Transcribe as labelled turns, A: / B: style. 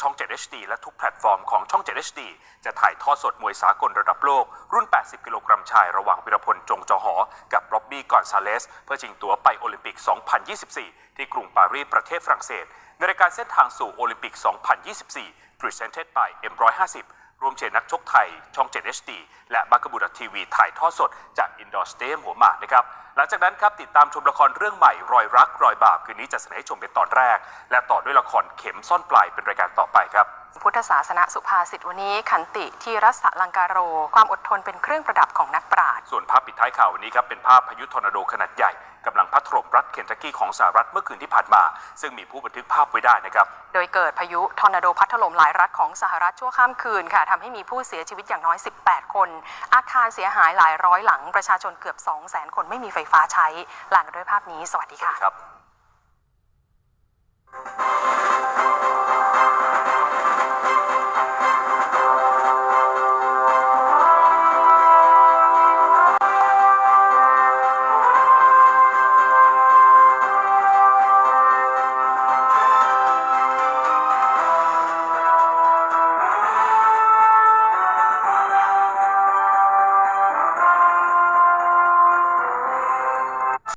A: ช่อง 7 HD และทุกแพลตฟอร์มของช่อง 7 HD จะถ่ายทอดสดมวยสากลระดับโลก รุ่น 80 กิโลกรัมชาย ระหว่างวิรพลจงจอหอ กับร็อบบี้กอนซาเลส เพื่อชิงตั๋วไปโอลิมปิก 2024 ที่กรุงปารีสประเทศฝรั่งเศส ในรายการเส้นทางสู่โอลิมปิก 2024 Presented by M150 รวมเชียร์นักชกไทยช่อง 7 HD และบัคกบูดทีวีถ่ายทอดสดจากอินดอร์สเต m หัวหมากนะครับ หลังจากนั้นครับติดตามชมละครเรื่องใหม่รอยรักรอยบาปคืนนี้จะเสนอให้ชมเป็นตอนแรก และต่อด้วยละครเข็มซ่อนปลายเป็นรายการต่อไปครับ
B: พุทธศาสนสุภาษิตวันนี้ขันติที่รัสลังการโร ความอดทนเป็นเครื่องประดับของนักปราชญ์
A: ส่วนภาพปิดท้ายข่าววันนี้ครับเป็นภาพพายุทอร์นาโดขนาดใหญ่กำลังพัดถล่มรัฐเคนทักกี้ของสหรัฐเมื่อคืนที่ผ่านมา ซึ่งมีผู้บันทึกภาพไว้ได้นะครับ
B: โดยเกิดพายุทอร์นาโดพัดถล่มหลายรัฐของสหรัฐชั่วข้ามคืนค่ะทำให้มีผู้เสียชีวิตอย่างน้อย 18 คน อาคารเสียหายหลายร้อยหลังประชาชนเกือบ 200,000 คนไม่มีไฟฟ้าใช้ลากันด้วยภาพนี้ สวัสดีค่ะ
A: ครับ